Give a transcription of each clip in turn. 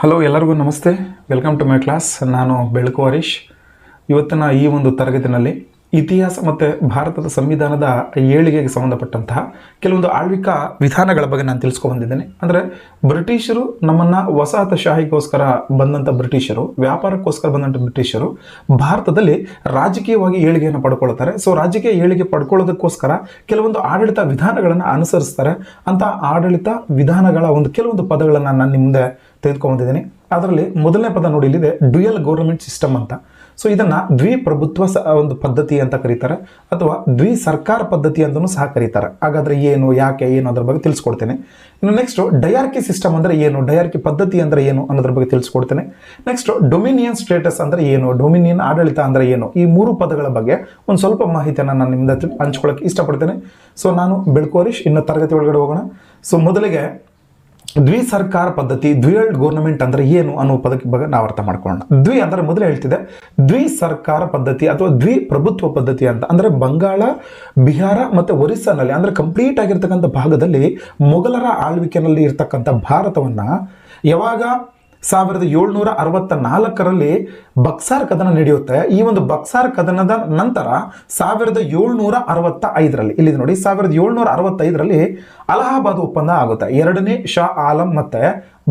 Hello ಎಲ್ಲರಿಗೂ ನಮಸ್ತೆ. Welcome to my class ನಾನು ಬೆಳಕು ಹರೀಶ್. ಇವತ್ತಿನ ಈ ಒಂದು ತರಗತಿನಲ್ಲಿ ಇತಿಹಾಸ ಮತ್ತು ಭಾರತದ ಸಂವಿಧಾನದ ಏಳಿಗೆಗೆ ಸಂಬಂಧಪಟ್ಟಂತಹ ಕೆಲವೊಂದು ಆಳ್ವಿಕಾ ವಿಧಾನಗಳ ಬಗ್ಗೆ ನಾನು ತಿಳಿಸ್ಕೊ ಬಂದಿದ್ದೇನೆ. ಅಂದರೆ ಬ್ರಿಟಿಷರು ನಮ್ಮನ್ನು ವಸಾಹತಶಾಹಿಗೋಸ್ಕರ ಬಂದಂಥ ಬ್ರಿಟಿಷರು, ವ್ಯಾಪಾರಕ್ಕೋಸ್ಕರ ಬಂದಂಥ ಬ್ರಿಟಿಷರು ಭಾರತದಲ್ಲಿ ರಾಜಕೀಯವಾಗಿ ಏಳಿಗೆಯನ್ನು ಪಡ್ಕೊಳ್ತಾರೆ. ಸೊ ರಾಜಕೀಯ ಏಳಿಗೆ ಪಡ್ಕೊಳ್ಳೋದಕ್ಕೋಸ್ಕರ ಕೆಲವೊಂದು ಆಡಳಿತ ವಿಧಾನಗಳನ್ನು ಅನುಸರಿಸ್ತಾರೆ ಅಂತ ಆಡಳಿತ ವಿಧಾನಗಳ ಒಂದು ಕೆಲವೊಂದು ಪದಗಳನ್ನು ನಾನು ನಿಮ್ಮ ಮುಂದೆ ತೆಗೆದುಕೊಂಡಿದ್ದೀನಿ ಅದರಲ್ಲಿ ಮೊದಲನೇ ಪದ ನೋಡಿ, ಇಲ್ಲಿದೆ ಡ್ಯುಯಲ್ ಗೌರ್ಮೆಂಟ್ ಸಿಸ್ಟಮ್ ಅಂತ. ಸೊ ಇದನ್ನ ದ್ವಿಪ್ರಭುತ್ವ ಸ ಒಂದು ಪದ್ಧತಿ ಅಂತ ಕರೀತಾರೆ. ಅಥವಾ ದ್ವಿ ಸರ್ಕಾರ ಪದ್ಧತಿ ಅಂತಲೂ ಸಹ ಕರೀತಾರೆ. ಹಾಗಾದ್ರೆ ಏನು, ಯಾಕೆ, ಏನು ಅದ್ರ ಬಗ್ಗೆ ತಿಳಿಸ್ಕೊಡ್ತೇನೆ. ಇನ್ನು ನೆಕ್ಸ್ಟ್ ಡಯಾರ್ಕಿ ಸಿಸ್ಟಮ್ ಅಂದ್ರೆ ಏನು, ಡಯಾರ್ಕಿ ಪದ್ಧತಿ ಅಂದ್ರೆ ಏನು ಅನ್ನೋದ್ರ ಬಗ್ಗೆ ತಿಳಿಸ್ಕೊಡ್ತೇನೆ. ನೆಕ್ಸ್ಟ್ ಡೊಮಿನಿಯನ್ ಸ್ಟೇಟಸ್ ಅಂದ್ರೆ ಏನು, ಡೊಮಿನಿಯನ್ ಆಡಳಿತ ಅಂದ್ರೆ ಏನು, ಈ ಮೂರು ಪದಗಳ ಬಗ್ಗೆ ಒಂದು ಸ್ವಲ್ಪ ಮಾಹಿತಿಯನ್ನು ನಾನು ನಿಮ್ಮಿಂದ ಹಂಚ್ಕೊಳ್ಳೋಕೆ ಇಷ್ಟಪಡ್ತೇನೆ. ಸೊ ನಾನು ಬೆಳ್ಕೋರಿಶ್ ಇನ್ನು ತರಗತಿ ಒಳಗಡೆ ಹೋಗೋಣ. ಸೊ ಮೊದಲಿಗೆ ದ್ವಿ ಸರ್ಕಾರ ಪದ್ಧತಿ ದ್ವಿಯಲ್ಡ್ ಗೌರ್ನಮೆಂಟ್ ಅಂದ್ರೆ ಏನು ಅನ್ನೋ ಪದಕ್ಕೆ ಬಗ್ಗೆ ನಾವು ಅರ್ಥ ಮಾಡ್ಕೊಳ್ಳೋಣ. ದ್ವಿ ಅಂದ್ರೆ ಮೊದಲೇ ಹೇಳ್ತಿದೆ ದ್ವಿ ಸರ್ಕಾರ ಪದ್ಧತಿ ಅಥವಾ ದ್ವಿ ಪ್ರಭುತ್ವ ಪದ್ಧತಿ ಅಂತ. ಅಂದ್ರೆ ಬಂಗಾಳ, ಬಿಹಾರ ಮತ್ತೆ ಒರಿಸ್ಸಾನಲ್ಲಿ, ಅಂದ್ರೆ ಕಂಪ್ಲೀಟ್ ಆಗಿರ್ತಕ್ಕಂಥ ಭಾಗದಲ್ಲಿ ಮೊಘಲರ ಆಳ್ವಿಕೆನಲ್ಲಿ ಇರ್ತಕ್ಕಂಥ ಭಾರತವನ್ನ ಯಾವಾಗ ಸಾವಿರದ ಏಳ್ನೂರ ಅರವತ್ತ ನಾಲ್ಕರಲ್ಲಿ ಬಕ್ಸಾರ್ ಕದನ ನಡೆಯುತ್ತೆ. ಈ ಒಂದು ಬಕ್ಸಾರ್ ಕದನದ ನಂತರ ಸಾವಿರದ ಏಳ್ನೂರ ಅರವತ್ತ ಐದರಲ್ಲಿ ಇಲ್ಲಿ ನೋಡಿ, ಸಾವಿರದ ಏಳ್ನೂರ ಅರವತ್ತೈದರಲ್ಲಿ ಅಲಹಾಬಾದ್ ಒಪ್ಪಂದ ಆಗುತ್ತೆ. ಎರಡನೇ ಶಾ ಆಲಂ ಮತ್ತೆ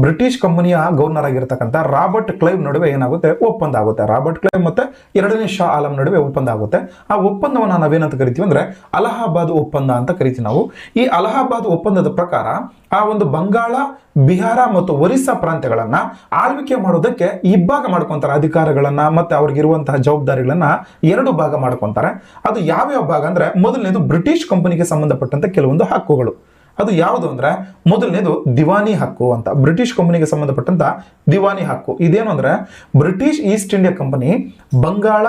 ಬ್ರಿಟಿಷ್ ಕಂಪನಿಯ ಗವರ್ನರ್ ಆಗಿರ್ತಕ್ಕಂಥ ರಾಬರ್ಟ್ ಕ್ಲೈವ್ ನಡುವೆ ಏನಾಗುತ್ತೆ ಒಪ್ಪಂದ ಆಗುತ್ತೆ. ರಾಬರ್ಟ್ ಕ್ಲೈವ್ ಮತ್ತೆ ಎರಡನೇ ಶಾ ಆಲಂ ನಡುವೆ ಒಪ್ಪಂದ ಆಗುತ್ತೆ. ಆ ಒಪ್ಪಂದವನ್ನು ನಾವೇನಂತ ಕರಿತೀವಿ ಅಂದ್ರೆ ಅಲಹಾಬಾದ್ ಒಪ್ಪಂದ ಅಂತ ಕರಿತೀವಿ ನಾವು. ಈ ಅಲಹಾಬಾದ್ ಒಪ್ಪಂದದ ಪ್ರಕಾರ ಆ ಒಂದು ಬಂಗಾಳ, ಬಿಹಾರ ಮತ್ತು ಒರಿಸ್ಸಾ ಪ್ರಾಂತ್ಯಗಳನ್ನ ಆಳ್ವಿಕೆ ಮಾಡೋದಕ್ಕೆ ಇಬ್ಬಾಗ ಮಾಡ್ಕೊಂತಾರೆ. ಅಧಿಕಾರಗಳನ್ನ ಮತ್ತೆ ಅವ್ರಿಗಿರುವಂತಹ ಜವಾಬ್ದಾರಿಗಳನ್ನ ಎರಡು ಭಾಗ ಮಾಡ್ಕೊತಾರೆ. ಅದು ಯಾವ್ಯಾವ ಭಾಗ ಅಂದ್ರೆ ಮೊದಲನೇದು ಬ್ರಿಟಿಷ್ ಕಂಪನಿಗೆ ಸಂಬಂಧಪಟ್ಟಂತ ಕೆಲವೊಂದು ಹಕ್ಕುಗಳು. ಅದು ಯಾವುದು ಅಂದ್ರೆ ಮೊದಲನೇದು ದಿವಾನಿ ಹಕ್ಕು ಅಂತ. ಬ್ರಿಟಿಷ್ ಕಂಪನಿಗೆ ಸಂಬಂಧಪಟ್ಟಂತ ದಿವಾನಿ ಹಕ್ಕು. ಇದೇನು ಅಂದರೆ British East India company Bengal,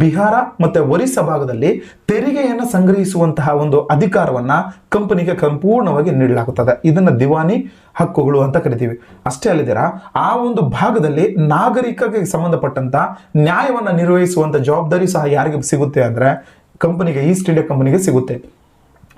Bihar ಮತ್ತೆ ಒರಿಸ್ಸಾ ಭಾಗದಲ್ಲಿ ತೆರಿಗೆಯನ್ನು ಸಂಗ್ರಹಿಸುವಂತಹ ಒಂದು ಅಧಿಕಾರವನ್ನ ಕಂಪನಿಗೆ ಸಂಪೂರ್ಣವಾಗಿ ನೀಡಲಾಗುತ್ತದೆ. ಇದನ್ನು ದಿವಾನಿ ಹಕ್ಕುಗಳು ಅಂತ ಕರಿತೀವಿ. ಅಷ್ಟೇ ಅಲ್ಲದಿರ, ಆ ಒಂದು ಭಾಗದಲ್ಲಿ ನಾಗರಿಕರಿಗೆ ಸಂಬಂಧಪಟ್ಟಂತ ನ್ಯಾಯವನ್ನ ನಿರ್ವಹಿಸುವಂತ ಜವಾಬ್ದಾರಿ ಸಹ ಯಾರಿಗೆ ಸಿಗುತ್ತೆ ಅಂದ್ರೆ ಕಂಪನಿಗೆ ಈಸ್ಟ್ ಇಂಡಿಯಾ ಕಂಪನಿಗೆ ಸಿಗುತ್ತೆ.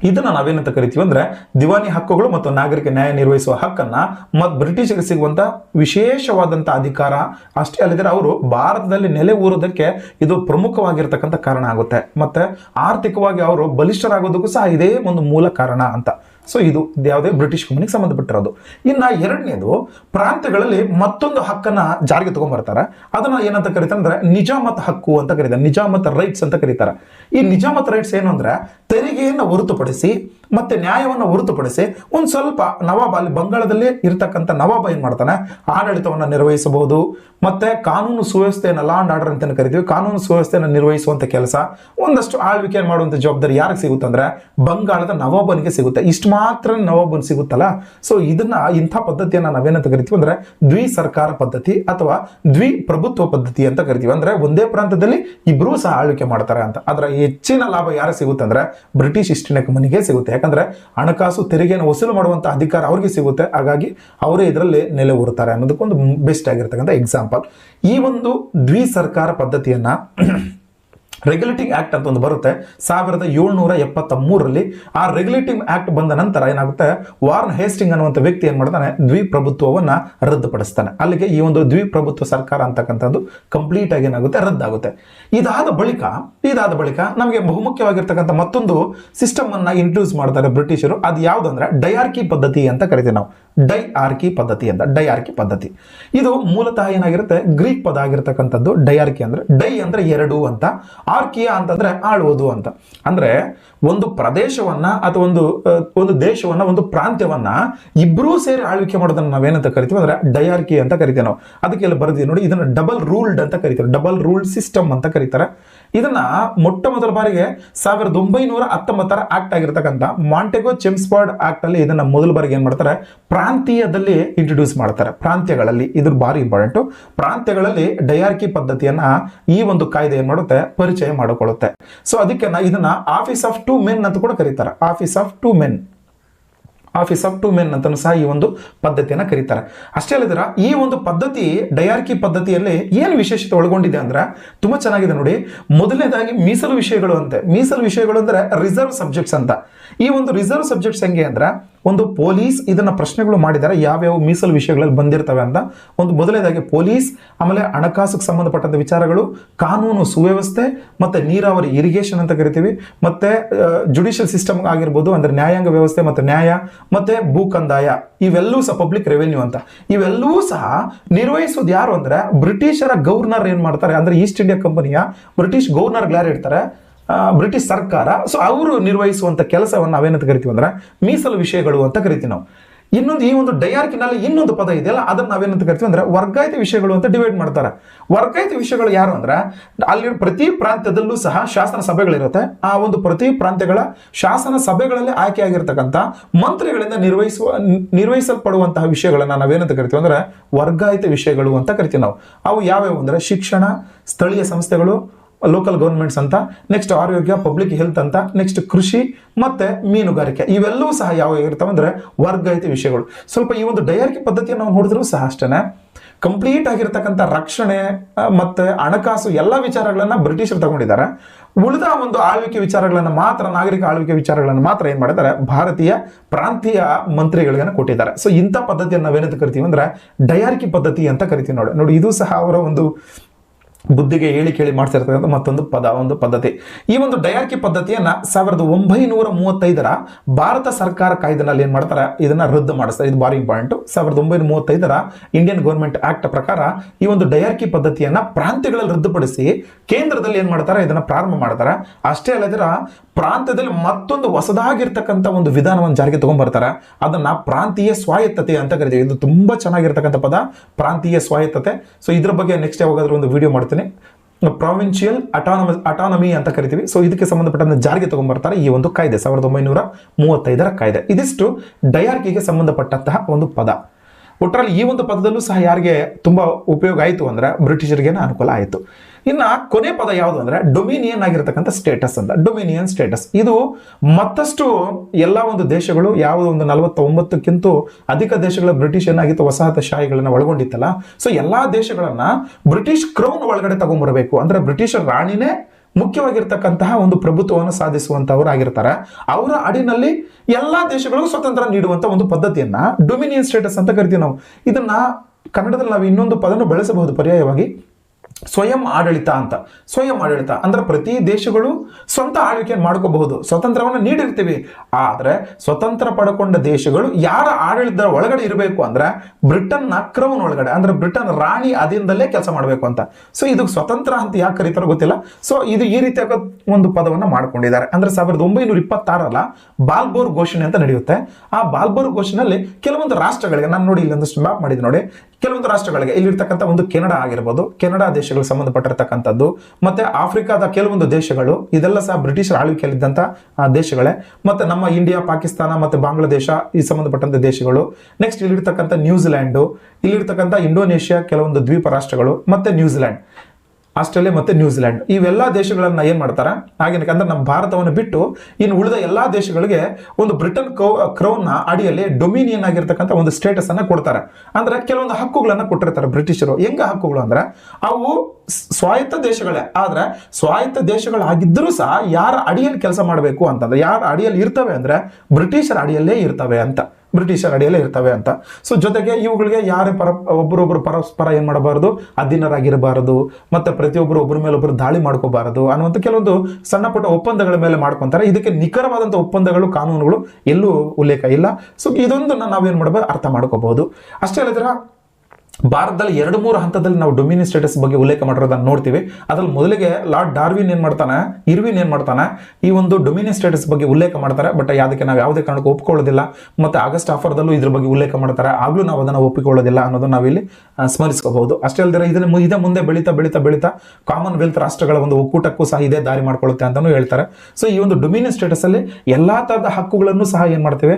ಇದನ್ನ ನಾವೇನಂತ ಕರಿತೀವಿ ಅಂದ್ರೆ ದಿವಾನಿ ಹಕ್ಕುಗಳು ಮತ್ತು ನಾಗರಿಕ ನ್ಯಾಯ ನಿರ್ವಹಿಸುವ ಹಕ್ಕನ್ನ ಮತ್ತು ಬ್ರಿಟಿಷರಿಗೆ ಸಿಗುವಂತ ವಿಶೇಷವಾದಂತ ಅಧಿಕಾರ ಅಷ್ಟೇ ಅಲ್ಲದೆ ಅವರು ಭಾರತದಲ್ಲಿ ನೆಲೆ ಊರೋದಕ್ಕೆ ಇದು ಪ್ರಮುಖವಾಗಿರ್ತಕ್ಕಂಥ ಕಾರಣ ಆಗುತ್ತೆ. ಮತ್ತೆ ಆರ್ಥಿಕವಾಗಿ ಅವರು ಬಲಿಷ್ಠರಾಗೋದಕ್ಕೂ ಸಹ ಇದೇ ಒಂದು ಮೂಲ ಕಾರಣ ಅಂತ. ಸೊ ಇದು ಯಾವುದೇ ಬ್ರಿಟಿಷ್ ಕಂಪನಿಗೆ ಸಂಬಂಧಪಟ್ಟಿರೋದು. ಇನ್ನ ಎರಡನೇದು, ಪ್ರಾಂತ್ಯಗಳಲ್ಲಿ ಮತ್ತೊಂದು ಹಕ್ಕನ್ನ ಜಾರಿಗೆ ತಗೊಂಡ್ಬರ್ತಾರೆ ಅದನ್ನ ಏನಂತ ಕರೀತಾರೆ ಅಂದ್ರೆ ನಿಜಾಮತ್ ಹಕ್ಕು ಅಂತ ಕರೀತಾರೆ. ನಿಜಾಮತ್ ರೈಟ್ಸ್ ಅಂತ ಕರೀತಾರೆ. ಈ ನಿಜಾಮತ್ ರೈಟ್ಸ್ ಏನು ಅಂದ್ರೆ, ತೆರಿಗೆಯನ್ನು ಹೊರತುಪಡಿಸಿ ಮತ್ತೆ ನ್ಯಾಯವನ್ನು ಹೊರತುಪಡಿಸಿ ಒಂದು ಸ್ವಲ್ಪ ನವಾಬ್ ಅಲ್ಲಿ ಬಂಗಾಳದಲ್ಲಿ ಇರತಕ್ಕಂಥ ನವಾಬ ಏನು ಮಾಡ್ತಾನೆ? ಆಡಳಿತವನ್ನು ನಿರ್ವಹಿಸಬಹುದು. ಮತ್ತೆ ಕಾನೂನು ಸುವ್ಯವಸ್ಥೆಯನ್ನು ಲಾ ಅಂಡ್ ಆರ್ಡರ್ ಅಂತ ಕರಿತೀವಿ. ಕಾನೂನು ಸುವ್ಯವಸ್ಥೆಯನ್ನು ನಿರ್ವಹಿಸುವಂತ ಕೆಲಸ, ಒಂದಷ್ಟು ಆಳ್ವಿಕೆ ಮಾಡುವಂಥ ಜವಾಬ್ದಾರಿ ಯಾರಿಗೆ ಸಿಗುತ್ತೆ ಅಂದ್ರೆ ಬಂಗಾಳದ ನವಾಬನಿಗೆ ಸಿಗುತ್ತೆ. ಇಷ್ಟು ಮಾತ್ರ ನವಾಬನ್ ಸಿಗುತ್ತಲ್ಲ? ಸೊ ಇದನ್ನ ಇಂಥ ಪದ್ಧತಿಯನ್ನ ನಾವೇನಂತ ಕರಿತೀವಿ ಅಂದ್ರೆ ದ್ವಿ ಸರ್ಕಾರ ಪದ್ಧತಿ ಅಥವಾ ದ್ವಿ ಪ್ರಭುತ್ವ ಪದ್ಧತಿ ಅಂತ ಕರಿತೀವಿ. ಅಂದ್ರೆ ಒಂದೇ ಪ್ರಾಂತದಲ್ಲಿ ಇಬ್ಬರೂ ಸಹ ಆಳ್ವಿಕೆ ಮಾಡ್ತಾರೆ ಅಂತ. ಅದರ ಹೆಚ್ಚಿನ ಲಾಭ ಯಾರಿಗೆ ಸಿಗುತ್ತೆ ಅಂದ್ರೆ ಬ್ರಿಟಿಷ್ ಇಷ್ಟಿನ ಕಂಪನಿಗೆ ಸಿಗುತ್ತೆ. ಯಾಕಂದ್ರೆ ಹಣಕಾಸು ತೆರಿಗೆಯನ್ನು ವಸೂಲು ಮಾಡುವಂಥ ಅಧಿಕಾರ ಅವ್ರಿಗೆ ಸಿಗುತ್ತೆ. ಹಾಗಾಗಿ ಅವರೇ ಇದರಲ್ಲಿ ನೆಲೆ ಊರುತ್ತಾರೆ ಅನ್ನೋದಕ್ಕೊಂದು ಬೆಸ್ಟ್ ಆಗಿರ್ತಕ್ಕಂಥ ಎಕ್ಸಾಂಪಲ್ ಈ ಒಂದು ದ್ವಿ ಸರ್ಕಾರ ಪದ್ಧತಿಯನ್ನ ರೆಗ್ಯುಲೇಟಿಂಗ್ ಆಕ್ಟ್ ಅಂತ ಒಂದು ಬರುತ್ತೆ. ಸಾವಿರದ ಏಳ್ನೂರ ಎಪ್ಪತ್ತ ಮೂರರಲ್ಲಿ ಆ ರೆಗ್ಯುಲೇಟಿಂಗ್ ಆಕ್ಟ್ ಬಂದ ನಂತರ ಏನಾಗುತ್ತೆ? ವಾರ್ನ್ ಹೇಸ್ಟಿಂಗ್ ಅನ್ನುವಂಥ ವ್ಯಕ್ತಿ ಏನು ಮಾಡ್ತಾನೆ? ದ್ವಿಪ್ರಭುತ್ವವನ್ನು ರದ್ದುಪಡಿಸ್ತಾನೆ. ಅಲ್ಲಿಗೆ ಈ ಒಂದು ದ್ವಿಪ್ರಭುತ್ವ ಸರ್ಕಾರ ಅಂತಕ್ಕಂಥದ್ದು ಕಂಪ್ಲೀಟ್ ಆಗಿ ಏನಾಗುತ್ತೆ? ರದ್ದಾಗುತ್ತೆ. ಇದಾದ ಬಳಿಕ ಇದಾದ ಬಳಿಕ ನಮಗೆ ಬಹುಮುಖ್ಯವಾಗಿರ್ತಕ್ಕಂಥ ಮತ್ತೊಂದು ಸಿಸ್ಟಮ್ ಅನ್ನ ಇಂಟ್ರೊಡ್ಯೂಸ್ ಮಾಡ್ತಾರೆ ಬ್ರಿಟಿಷರು. ಅದು ಯಾವುದಂದ್ರೆ ಡಯಾರ್ಕಿ ಪದ್ಧತಿ ಅಂತ ಕರಿತೀವಿ ನಾವು. ಡೈ ಆರ್ಕಿ ಪದ್ಧತಿ ಅಂತ ಡಯಾರ್ಕಿ ಪದ್ಧತಿ. ಇದು ಮೂಲತಃ ಏನಾಗಿರುತ್ತೆ? ಗ್ರೀಕ್ ಪದ ಆಗಿರ್ತಕ್ಕಂಥದ್ದು ಡಯಾರ್ಕಿ ಅಂದ್ರೆ ಡೈ ಅಂದ್ರೆ ಎರಡು ಅಂತ. ಆರ್ಕಿಯಾ ಅಂತಂದ್ರೆ ಆಳುವುದು ಅಂತ. ಅಂದ್ರೆ ಒಂದು ಪ್ರದೇಶವನ್ನ ಅಥವಾ ಒಂದು ಒಂದು ದೇಶವನ್ನ, ಒಂದು ಪ್ರಾಂತ್ಯವನ್ನ ಇಬ್ಬರೂ ಸೇರಿ ಆಳ್ವಿಕೆ ಮಾಡೋದನ್ನ ನಾವೇನಂತ ಕರಿತೀವಿ ಅಂದ್ರೆ ಡಯಾರ್ಕಿ ಅಂತ ಕರಿತೀವಿ ನಾವು. ಅದಕ್ಕೆಲ್ಲ ಬರೆದಿವಿ ನೋಡಿ, ಇದನ್ನ ಡಬಲ್ ರೂಲ್ಡ್ ಅಂತ ಕರಿತಾರೆ. ಡಬಲ್ ರೂಲ್ಡ್ ಸಿಸ್ಟಮ್ ಅಂತ ಕರೀತಾರೆ. ಇದನ್ನ ಮೊಟ್ಟ ಮೊದಲ ಬಾರಿಗೆ ಸಾವಿರದ ಒಂಬೈನೂರ ಹತ್ತೊಂಬತ್ತರ ಆಕ್ಟ್ ಆಗಿರ್ತಕ್ಕಂಥ ಮಾಂಟೆಗೋ ಚೆಮ್ಸ್ಬರ್ಡ್ ಆಕ್ಟ್ ಅಲ್ಲಿ ಇದನ್ನ ಮೊದಲ ಬಾರಿಗೆ ಏನ್ ಮಾಡ್ತಾರೆ? ಪ್ರಾಂತೀಯದಲ್ಲಿ ಇಂಟ್ರೊಡ್ಯೂಸ್ ಮಾಡ್ತಾರೆ. ಪ್ರಾಂತ್ಯಗಳಲ್ಲಿ ಇದ್ರ ಬಾರಿ ಇಂಪಾರ್ಟೆಂಟ್ ಪ್ರಾಂತ್ಯಗಳಲ್ಲಿ ಡಯಾರ್ಕಿ ಪದ್ಧತಿಯನ್ನ ಈ ಒಂದು ಕಾಯ್ದೆ ಏನ್ ಮಾಡುತ್ತೆ? ಪರಿಚಯ ಮಾಡಿಕೊಳ್ಳುತ್ತೆ. ಸೊ ಅದಕ್ಕೆ ಇದನ್ನ ಆಫೀಸ್ ಆಫ್ ಟೂ ಮೆನ್ ಅಂತ ಕೂಡ ಕರೀತಾರೆ. Office of two men office of two men ಅಂತಲೂ ಸಹ ಈ ಒಂದು ಪದ್ಧತಿಯನ್ನು ಕರೀತಾರೆ. ಅಷ್ಟೇ ಅಲ್ಲದರ ಈ ಒಂದು ಪದ್ಧತಿ, ಡಯಾರ್ಕಿ ಪದ್ಧತಿಯಲ್ಲಿ ಏನು ವಿಶೇಷತೆ ಒಳಗೊಂಡಿದೆ ಅಂದ್ರೆ, ತುಂಬಾ ಚೆನ್ನಾಗಿದೆ ನೋಡಿ. ಮೊದಲನೇದಾಗಿ ಮೀಸಲು ವಿಷಯಗಳು ಅಂತೆ. ಮೀಸಲು ವಿಷಯಗಳು ಅಂದ್ರೆ ರಿಸರ್ವ್ ಸಬ್ಜೆಕ್ಟ್ಸ್ ಅಂತ. ಈ ಒಂದು ರಿಸರ್ವ್ ಸಬ್ಜೆಕ್ಟ್ಸ್ ಹೆಂಗೆ ಅಂದ್ರೆ ಒಂದು ಪೊಲೀಸ್ ಇದನ್ನ ಪ್ರಶ್ನೆಗಳು ಮಾಡಿದ್ದಾರೆ, ಯಾವ್ಯಾವ ಮೀಸಲು ವಿಷಯಗಳಲ್ಲಿ ಬಂದಿರ್ತವೆ ಅಂತ. ಒಂದು ಮೊದಲನೇದಾಗಿ ಪೊಲೀಸ್, ಆಮೇಲೆ ಹಣಕಾಸಿಗೆ ಸಂಬಂಧಪಟ್ಟಂತ ವಿಚಾರಗಳು, ಕಾನೂನು ಸುವ್ಯವಸ್ಥೆ, ಮತ್ತೆ ನೀರಾವರಿ ಇರಿಗೇಷನ್ ಅಂತ ಕರಿತೀವಿ, ಮತ್ತೆ ಜುಡಿಷಿಯಲ್ ಸಿಸ್ಟಮ್ ಆಗಿರ್ಬೋದು, ಅಂದ್ರೆ ನ್ಯಾಯಾಂಗ ವ್ಯವಸ್ಥೆ ಮತ್ತೆ ನ್ಯಾಯ, ಮತ್ತೆ ಭೂ ಕಂದಾಯ ಇವೆಲ್ಲವೂ ಸಹ ಪಬ್ಲಿಕ್ ರೆವೆನ್ಯೂ ಅಂತ. ಇವೆಲ್ಲವೂ ಸಹ ನಿರ್ವಹಿಸೋದು ಯಾರು ಅಂದ್ರೆ, ಬ್ರಿಟಿಷರ ಗವರ್ನರ್ ಏನು ಮಾಡ್ತಾರೆ, ಅಂದ್ರೆ ಈಸ್ಟ್ ಇಂಡಿಯಾ ಕಂಪನಿಯ ಬ್ರಿಟಿಷ್ ಗವರ್ನರ್ ಯಾರು ಇರ್ತಾರೆ ಬ್ರಿಟಿಷ್ ಸರ್ಕಾರ ಸೊ ಅವರು ನಿರ್ವಹಿಸುವಂತ ಕೆಲಸವನ್ನು ನಾವೇನಂತ ಕರಿತೀವಿ ಅಂದ್ರೆ ಮೀಸಲು ವಿಷಯಗಳು ಅಂತ ಕರಿತೀವಿ ನಾವು. ಇನ್ನೊಂದು ಈ ಒಂದು ಡಯಾರ್ಕಿನಲ್ಲಿ ಇನ್ನೊಂದು ಪದ ಇದೆಯಲ್ಲ ಅದನ್ನ ನಾವೇನಂತ ಕರಿತೀವಿ ಅಂದ್ರೆ ವರ್ಗಾಯಿತ ವಿಷಯಗಳು ಅಂತ ಡಿವೈಡ್ ಮಾಡ್ತಾರೆ. ವರ್ಗಾಯಿತ ವಿಷಯಗಳು ಯಾರು ಅಂದ್ರೆ ಅಲ್ಲಿ ಪ್ರತಿ ಪ್ರಾಂತ್ಯದಲ್ಲೂ ಸಹ ಶಾಸನ ಸಭೆಗಳಿರುತ್ತೆ. ಆ ಒಂದು ಪ್ರತಿ ಪ್ರಾಂತ್ಯಗಳ ಶಾಸನ ಸಭೆಗಳಲ್ಲಿ ಆಯ್ಕೆಯಾಗಿರ್ತಕ್ಕಂಥ ಮಂತ್ರಿಗಳಿಂದ ನಿರ್ವಹಿಸುವ, ನಿರ್ವಹಿಸಲ್ಪಡುವಂತಹ ವಿಷಯಗಳನ್ನ ನಾವೇನಂತ ಕರಿತೀವಿ ಅಂದ್ರೆ ವರ್ಗಾಯಿತ ವಿಷಯಗಳು ಅಂತ ಕರಿತೀವಿ ನಾವು. ಅವು ಯಾವ್ಯಾವು ಅಂದ್ರೆ ಶಿಕ್ಷಣ, ಸ್ಥಳೀಯ ಸಂಸ್ಥೆಗಳು ಲೋಕಲ್ ಗೌರ್ಮೆಂಟ್ಸ್ ಅಂತ ನೆಕ್ಸ್ಟ್ ಆರೋಗ್ಯ ಪಬ್ಲಿಕ್ ಹೆಲ್ತ್ ಅಂತ ನೆಕ್ಸ್ಟ್ ಕೃಷಿ, ಮತ್ತೆ ಮೀನುಗಾರಿಕೆ. ಇವೆಲ್ಲವೂ ಸಹ ಯಾವ ಇರ್ತವೆ ಅಂದ್ರೆ ವರ್ಗಾಯಿತ ವಿಷಯಗಳು. ಸ್ವಲ್ಪ ಈ ಒಂದು ಡಯಾರ್ಕಿ ಪದ್ಧತಿಯನ್ನು ನಾವು ನೋಡಿದ್ರೂ ಸಹ ಅಷ್ಟೇ ಕಂಪ್ಲೀಟ್ ಆಗಿರ್ತಕ್ಕಂಥ ರಕ್ಷಣೆ ಮತ್ತು ಹಣಕಾಸು ಎಲ್ಲ ವಿಚಾರಗಳನ್ನ ಬ್ರಿಟಿಷರು ತಗೊಂಡಿದ್ದಾರೆ. ಉಳಿದ ಒಂದು ಆಳ್ವಿಕೆ ವಿಚಾರಗಳನ್ನು ಮಾತ್ರ, ನಾಗರಿಕ ಆಳ್ವಿಕೆ ವಿಚಾರಗಳನ್ನು ಮಾತ್ರ ಏನು ಮಾಡಿದ್ದಾರೆ? ಭಾರತೀಯ ಪ್ರಾಂತೀಯ ಮಂತ್ರಿಗಳಿಗೆ ಕೊಟ್ಟಿದ್ದಾರೆ. ಸೊ ಇಂಥ ಪದ್ಧತಿಯನ್ನು ನಾವೇನಂತ ಕರಿತೀವಿ ಅಂದ್ರೆ ಡಯಾರ್ಕಿ ಪದ್ಧತಿ ಅಂತ ಕರಿತೀವಿ ನೋಡಿ. ನೋಡಿ, ಇದು ಸಹ ಅವರ ಒಂದು ಬುದ್ಧಿಗೆ ಹೇಳಿ ಕೇಳಿ ಮಾಡ್ತಿರ್ತಕ್ಕಂಥ ಮತ್ತೊಂದು ಪದ, ಒಂದು ಪದ್ಧತಿ. ಈ ಒಂದು ಡಯಾರ್ಕಿ ಪದ್ಧತಿಯನ್ನ ಸಾವಿರದ ಒಂಬೈನೂರ ಮೂವತ್ತೈದರ ಭಾರತ ಸರ್ಕಾರ ಕಾಯ್ದೆನಲ್ಲಿ ಏನ್ ಮಾಡ್ತಾರೆ? ಇದನ್ನ ರದ್ದು ಮಾಡಿಸ್ತಾರೆ. ಇದು ಬಾರಿ ಇಂಪಾರ್ಟೆಂಟ್ ಸಾವಿರದ ಒಂಬೈನೂರ ಮೂವತ್ತೈದರ ಇಂಡಿಯನ್ ಗೌರ್ಮೆಂಟ್ ಆಕ್ಟ್ ಪ್ರಕಾರ ಈ ಒಂದು ಡಯಾರ್ಕಿ ಪದ್ಧತಿಯನ್ನ ಪ್ರಾಂತ್ಯಗಳಲ್ಲಿ ರದ್ದುಪಡಿಸಿ ಕೇಂದ್ರದಲ್ಲಿ ಏನ್ ಮಾಡ್ತಾರೆ? ಇದನ್ನ ಪ್ರಾರಂಭ ಮಾಡ್ತಾರೆ. ಅಷ್ಟೇ ಅಲ್ಲದರ ಪ್ರಾಂತ್ಯದಲ್ಲಿ ಮತ್ತೊಂದು ಹೊಸದಾಗಿರ್ತಕ್ಕಂಥ ಒಂದು ವಿಧಾನವನ್ನು ಜಾರಿಗೆ ತಗೊಂಡ್ಬರ್ತಾರೆ. ಅದನ್ನ ಪ್ರಾಂತೀಯ ಸ್ವಾಯತ್ತತೆ ಅಂತ ಕರಿತೀವಿ. ಇದು ತುಂಬಾ ಚೆನ್ನಾಗಿರ್ತಕ್ಕಂಥ ಪದ. ಪ್ರಾಂತೀಯ ಸ್ವಾಯತ್ತತೆ. ಸೊ ಇದ್ರ ಬಗ್ಗೆ ನೆಕ್ಸ್ಟ್ ಯಾವಾಗಾದ್ರೂ ಒಂದು ವಿಡಿಯೋ ಮಾಡ್ತೀನಿ ಪ್ರಾವಿನ್ಷಿಯಲ್ ಅಟಾನಮಸ್ ಅಟಾನಮಿ ಅಂತ ಕರಿತೀವಿ. ಸೊ ಇದಕ್ಕೆ ಸಂಬಂಧಪಟ್ಟಂತೆ ಜಾರಿಗೆ ತಗೊಂಡ್ಬರ್ತಾರೆ ಈ ಒಂದು ಕಾಯ್ದೆ, ಸಾವಿರದ ಒಂಬೈನೂರ ಮೂವತ್ತೈದರ ಕಾಯ್ದೆ. ಇದಿಷ್ಟು ಡಯಾರ್ಕಿಗೆ ಸಂಬಂಧಪಟ್ಟಂತಹ ಒಂದು ಪದ. ಒಟ್ಟರಲ್ಲಿ ಈ ಒಂದು ಪದದಲ್ಲೂ ಸಹ ಯಾರಿಗೆ ತುಂಬಾ ಉಪಯೋಗ ಆಯಿತು ಅಂದರೆ ಬ್ರಿಟಿಷರಿಗೆ ಅನುಕೂಲ ಆಯಿತು. ಇನ್ನ ಕೊನೆ ಪದ ಯಾವುದು ಅಂದ್ರೆ ಡೊಮಿನಿಯನ್ ಆಗಿರ್ತಕ್ಕಂಥ ಸ್ಟೇಟಸ್ ಅಂತ. ಡೊಮಿನಿಯನ್ ಸ್ಟೇಟಸ್ ಇದು ಮತ್ತಷ್ಟು ಎಲ್ಲ ಒಂದು ದೇಶಗಳು, ಯಾವುದೋ ಒಂದು ನಲವತ್ತೊಂಬತ್ತಕ್ಕಿಂತ ಅಧಿಕ ದೇಶಗಳ ಬ್ರಿಟಿಷ್ ಏನಾಗಿತ್ತು ವಸಾಹತಶಾಹಿಗಳನ್ನ ಒಳಗೊಂಡಿತ್ತಲ್ಲ. ಸೊ ಎಲ್ಲಾ ದೇಶಗಳನ್ನ ಬ್ರಿಟಿಷ್ ಕ್ರೌನ್ ಒಳಗಡೆ ತಗೊಂಡ್ಬರಬೇಕು ಅಂದ್ರೆ ಬ್ರಿಟಿಷ್ ರಾಣಿನೇ ಮುಖ್ಯವಾಗಿರ್ತಕ್ಕಂತಹ ಒಂದು ಪ್ರಭುತ್ವವನ್ನು ಸಾಧಿಸುವಂತವ್ರು ಆಗಿರ್ತಾರೆ. ಅವರ ಅಡಿನಲ್ಲಿ ಎಲ್ಲಾ ದೇಶಗಳಿಗೂ ಸ್ವತಂತ್ರ ನೀಡುವಂತ ಒಂದು ಪದ್ಧತಿಯನ್ನ ಡೊಮಿನಿಯನ್ ಸ್ಟೇಟಸ್ ಅಂತ ಕರಿತೀವಿ ನಾವು. ಇದನ್ನ ಕನ್ನಡದಲ್ಲಿ ನಾವು ಇನ್ನೊಂದು ಪದನ ಬಳಸಬಹುದು ಪರ್ಯಾಯವಾಗಿ. ಸ್ವಯಂ ಆಡಳಿತ ಅಂತ. ಸ್ವಯಂ ಆಡಳಿತ ಅಂದ್ರೆ ಪ್ರತಿ ದೇಶಗಳು ಸ್ವಂತ ಆಳ್ವಿಕೆಯನ್ನು ಮಾಡ್ಕೋಬಹುದು. ಸ್ವತಂತ್ರವನ್ನು ನೀಡಿರ್ತೀವಿ. ಆದ್ರೆ ಸ್ವತಂತ್ರ ಪಡ್ಕೊಂಡ ದೇಶಗಳು ಯಾರ ಆಡಳಿತದ ಒಳಗಡೆ ಇರಬೇಕು ಅಂದ್ರೆ ಬ್ರಿಟನ್ ಕ್ರೌನ್ ಒಳಗಡೆ, ಅಂದ್ರೆ ಬ್ರಿಟನ್ ರಾಣಿ ಅದಿಂದಲೇ ಕೆಲಸ ಮಾಡಬೇಕು ಅಂತ. ಸೊ ಇದು ಸ್ವತಂತ್ರ ಅಂತ ಯಾಕೆ ಕರೀತಾರೋ ಗೊತ್ತಿಲ್ಲ. ಸೊ ಇದು ಈ ರೀತಿಯಾದ ಒಂದು ಪದವನ್ನು ಮಾಡ್ಕೊಂಡಿದ್ದಾರೆ. ಅಂದ್ರೆ ಸಾವಿರದ ಒಂಬೈನೂರ ಇಪ್ಪತ್ತಾರಲ್ಲ ಬಾಲ್ಬೋರ್ ಘೋಷಣೆ ಅಂತ ನಡೆಯುತ್ತೆ. ಆ ಬಾಲ್ಬೋರ್ ಘೋಷಣೆಯಲ್ಲಿ ಕೆಲವೊಂದು ರಾಷ್ಟ್ರಗಳಿಗೆ, ನಾನು ನೋಡಿ ಇಲ್ಲೊಂದಷ್ಟು ಮ್ಯಾಪ್ ಮಾಡಿದ್ ನೋಡಿ ಕೆಲವೊಂದು ರಾಷ್ಟ್ರಗಳಿಗೆ, ಇಲ್ಲಿರ್ತಕ್ಕಂಥ ಒಂದು ಕೆನಡಾ ಆಗಿರ್ಬೋದು, ಕೆನಡಾ ದೇಶಗಳಿಗೆ ಸಂಬಂಧಪಟ್ಟಿರ್ತಕ್ಕಂಥದ್ದು, ಮತ್ತೆ ಆಫ್ರಿಕಾದ ಕೆಲವೊಂದು ದೇಶಗಳು, ಇದೆಲ್ಲ ಸಹ ಬ್ರಿಟಿಷರ ಆಳ್ವಿಕೆಯಲ್ಲಿದ್ದಂಥ ದೇಶಗಳೇ. ಮತ್ತೆ ನಮ್ಮ ಇಂಡಿಯಾ, ಪಾಕಿಸ್ತಾನ ಮತ್ತೆ ಬಾಂಗ್ಲಾದೇಶ ಈ ಸಂಬಂಧಪಟ್ಟಂತ ದೇಶಗಳು. ನೆಕ್ಸ್ಟ್ ಇಲ್ಲಿರ್ತಕ್ಕಂಥ ನ್ಯೂಜಿಲ್ಯಾಂಡು, ಇಲ್ಲಿರ್ತಕ್ಕಂಥ ಇಂಡೋನೇಷ್ಯಾ, ಕೆಲವೊಂದು ದ್ವೀಪ ರಾಷ್ಟ್ರಗಳು, ಮತ್ತೆ ನ್ಯೂಜಿಲ್ಯಾಂಡ್. ಆಸ್ಟ್ರೇಲಿಯಾ ಮತ್ತೆ ನ್ಯೂಜಿಲ್ಯಾಂಡ್ ಇವೆಲ್ಲ ದೇಶಗಳನ್ನು ಏನು ಮಾಡ್ತಾರೆ? ಹಾಗೇನಕ್ಕೆ ಅಂದ್ರೆ ನಮ್ಮ ಭಾರತವನ್ನು ಬಿಟ್ಟು ಇನ್ನು ಉಳಿದ ಎಲ್ಲಾ ದೇಶಗಳಿಗೆ ಒಂದು ಬ್ರಿಟನ್ ಕ್ರೌನ್ ಕ್ರೌನ್ನ ಅಡಿಯಲ್ಲಿ ಡೊಮಿನಿಯನ್ ಆಗಿರ್ತಕ್ಕಂಥ ಒಂದು ಸ್ಟೇಟಸ್ ಅನ್ನ ಕೊಡ್ತಾರೆ. ಅಂದ್ರೆ ಕೆಲವೊಂದು ಹಕ್ಕುಗಳನ್ನು ಕೊಟ್ಟಿರ್ತಾರೆ ಬ್ರಿಟಿಷರು. ಹೆಂಗ ಹಕ್ಕುಗಳು ಅಂದ್ರೆ? ಅವು ಸ್ವಾಯತ್ತ ದೇಶಗಳೇ. ಆದರೆ ಸ್ವಾಯತ್ತ ದೇಶಗಳಾಗಿದ್ದರೂ ಸಹ ಯಾರ ಅಡಿಯಲ್ಲಿ ಕೆಲಸ ಮಾಡಬೇಕು ಅಂತಂದ್ರೆ, ಯಾರ ಅಡಿಯಲ್ಲಿ ಇರ್ತವೆ ಅಂದ್ರೆ ಬ್ರಿಟಿಷರ ಅಡಿಯಲ್ಲೇ ಇರ್ತವೆ ಅಂತ. ಬ್ರಿಟಿಷರ ಅಡಿಯಲ್ಲೇ ಇರ್ತವೆ ಅಂತ. ಸೊ ಜೊತೆಗೆ ಇವುಗಳಿಗೆ ಯಾರೇ ಪರ ಒಬ್ಬರೊಬ್ಬರು ಪರಸ್ಪರ ಏನು ಮಾಡಬಾರದು? ಅಧೀನರಾಗಿರಬಾರದು. ಮತ್ತೆ ಪ್ರತಿಯೊಬ್ಬರು ಒಬ್ಬರ ಮೇಲೆ ಒಬ್ಬರು ದಾಳಿ ಮಾಡ್ಕೋಬಾರದು ಅನ್ನುವಂಥ ಕೆಲವೊಂದು ಸಣ್ಣ ಪುಟ್ಟ ಒಪ್ಪಂದಗಳ ಮೇಲೆ ಮಾಡ್ಕೊಂತಾರೆ. ಇದಕ್ಕೆ ನಿಖರವಾದಂಥ ಒಪ್ಪಂದಗಳು, ಕಾನೂನುಗಳು ಎಲ್ಲೂ ಉಲ್ಲೇಖ ಇಲ್ಲ. ಸೊ ಇದೊಂದನ್ನ ನಾವೇನು ಮಾಡಬಹುದು ಅರ್ಥ ಮಾಡ್ಕೋಬಹುದು. ಅಷ್ಟೇ ಅಲ್ಲದ್ರ ಭಾರತದಲ್ಲಿ ಎರಡು ಮೂರು ಹಂತದಲ್ಲಿ ನಾವು ಡೊಮಿನಿಯನ್ ಸ್ಟೇಟಸ್ ಬಗ್ಗೆ ಉಲ್ಲೇಖ ಮಾಡಿರೋದನ್ನ ನೋಡ್ತೀವಿ. ಅದ್ರಲ್ಲಿ ಮೊದಲಿಗೆ ಲಾರ್ಡ್ ಡಾರ್ವಿನ್ ಏನ್ ಮಾಡ್ತಾನೆ? ಇರ್ವಿನ್ ಏನ್ ಮಾಡ್ತಾನೆ? ಈ ಒಂದು ಡೊಮಿನಿಯನ್ ಸ್ಟೇಟಸ್ ಬಗ್ಗೆ ಉಲ್ಲೇಖ ಮಾಡ್ತಾರೆ ಬಟ್ ಅದಕ್ಕೆ ನಾವು ಯಾವುದೇ ಕಾರಣಕ್ಕೂ ಒಪ್ಪಿಕೊಳ್ಳೋದಿಲ್ಲ ಮತ್ತೆ ಆಗಸ್ಟ್ ಆಫರ್ದಲ್ಲೂ ಇದ್ರ ಬಗ್ಗೆ ಉಲ್ಲೇಖ ಮಾಡ್ತಾರೆ. ಆಗ್ಲೂ ನಾವು ಅದನ್ನ ಒಪ್ಪಿಕೊಳ್ಳೋದಿಲ್ಲ ಅನ್ನೋದನ್ನ ನಾವಿಲ್ಲಿ ಸ್ಮರಿಸ್ಕೋಬಹುದು. ಅಷ್ಟೇ ಅಲ್ಲದೆ ಇದನ್ನ ಇದೇ ಮುಂದೆ ಬೆಳೀತಾ ಬೆಳೀತಾ ಬೆಳೀತಾ ಕಾಮನ್ವೆಲ್ತ್ ರಾಷ್ಟ್ರಗಳ ಒಂದು ಒಕ್ಕೂಟಕ್ಕೂ ಸಹ ಇದೇ ದಾರಿ ಮಾಡ್ಕೊಳ್ಳುತ್ತೆ ಅಂತಾನೂ ಹೇಳ್ತಾರೆ. ಸೊ ಈ ಒಂದು ಡೊಮಿನಿಯನ್ ಸ್ಟೇಟಸ್ ಅಲ್ಲಿ ಎಲ್ಲಾ ತರದ ಹಕ್ಕುಗಳನ್ನು ಸಹ ಏನ್ ಮಾಡ್ತೇವೆ?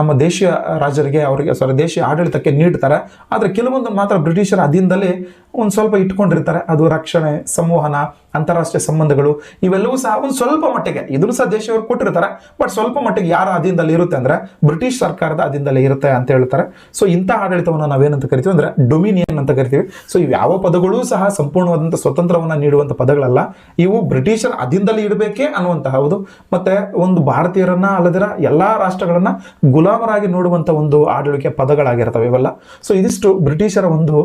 ನಮ್ಮ ದೇಶೀಯ ರಾಜರಿಗೆ ಅವರಿಗೆ ಸಾರಿ ದೇಶೀಯ ಆಡಳಿತಕ್ಕೆ ನೀಡ್ತಾರೆ. ಆದ್ರೆ ಕೆಲವೊಂದು ಮಾತ್ರ ಬ್ರಿಟಿಷರ ಅಧೀನದಲ್ಲಿ ಒಂದು ಸ್ವಲ್ಪ ಇಟ್ಕೊಂಡಿರ್ತಾರೆ. ಅದು ರಕ್ಷಣೆ ಸಂವಹನ ಅಂತಾರಾಷ್ಟ್ರೀಯ ಸಂಬಂಧಗಳು ಇವೆಲ್ಲವೂ ಸಹ ಒಂದು ಸ್ವಲ್ಪ ಮಟ್ಟಿಗೆ, ಇದನ್ನು ಸಹ ದೇಶವರು ಕೊಟ್ಟಿರ್ತಾರೆ ಬಟ್ ಸ್ವಲ್ಪ ಮಟ್ಟಿಗೆ ಯಾರ ಅಧೀನದಲ್ಲಿ ಇರುತ್ತೆ ಅಂದ್ರೆ ಬ್ರಿಟಿಷ್ ಸರ್ಕಾರದ ಅಧೀನದಲ್ಲಿ ಇರುತ್ತೆ ಅಂತ ಹೇಳ್ತಾರೆ. ಸೊ ಇಂಥ ಆಡಳಿತವನ್ನು ನಾವೇನಂತ ಕರಿತೀವಿ ಅಂದ್ರೆ ಡೊಮಿನಿಯನ್ ಅಂತ ಕರಿತೀವಿ. ಸೊ ಇವು ಯಾವ ಪದಗಳೂ ಸಹ ಸಂಪೂರ್ಣವಾದಂಥ ಸ್ವತಂತ್ರವನ್ನ ನೀಡುವಂತ ಪದಗಳಲ್ಲ, ಇವು ಬ್ರಿಟಿಷರ ಅಧೀನದಲ್ಲಿ ಇಡಬೇಕೇ ಅನ್ನುವಂತಹ ಹೌದು ಮತ್ತೆ ಒಂದು ಭಾರತೀಯರನ್ನ ಅಲ್ಲದಿರ ಎಲ್ಲಾ ರಾಷ್ಟ್ರಗಳನ್ನ ಗುಲಾಮರಾಗಿ ನೋಡುವಂತ ಒಂದು ಆಡಳಿಕೆ ಪದಗಳಾಗಿರ್ತವೆ ಇವೆಲ್ಲ. ಸೊ ಇದಿಷ್ಟು ಬ್ರಿಟಿಷರ ಒಂದು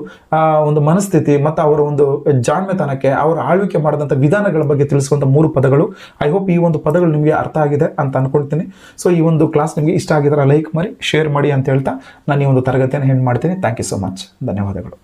ಒಂದು ಮನಸ್ಥಿತಿ, ಮತ್ತು ಅವರ ಒಂದು ಜಾಣ್ಮೆತನಕ್ಕೆ, ಅವರ ಆಳ್ವಿಕೆ ಮಾಡಿದಂಥ ವಿಧಾನಗಳ ಬಗ್ಗೆ ತಿಳಿಸುವಂತ ಮೂರು ಪದಗಳು. ಐ ಹೋಪ್ ಈ ಒಂದು ಪದಗಳು ನಿಮಗೆ ಅರ್ಥ ಆಗಿದೆ ಅಂತ ಅನ್ಕೊಳ್ತೀನಿ. ಸೊ ಈ ಒಂದು ಕ್ಲಾಸ್ ನಿಮಗೆ ಇಷ್ಟ ಆಗಿದ್ರೆ ಲೈಕ್ ಮಾಡಿ ಶೇರ್ ಮಾಡಿ ಅಂತ ಹೇಳ್ತಾ ನಾನು ಈ ಒಂದು ತರಗತಿಯನ್ನು ಹೆಣ್ಣು ಮಾಡ್ತೀನಿ. ಥ್ಯಾಂಕ್ ಯು ಸೊ ಮಚ್ ಧನ್ಯವಾದಗಳು.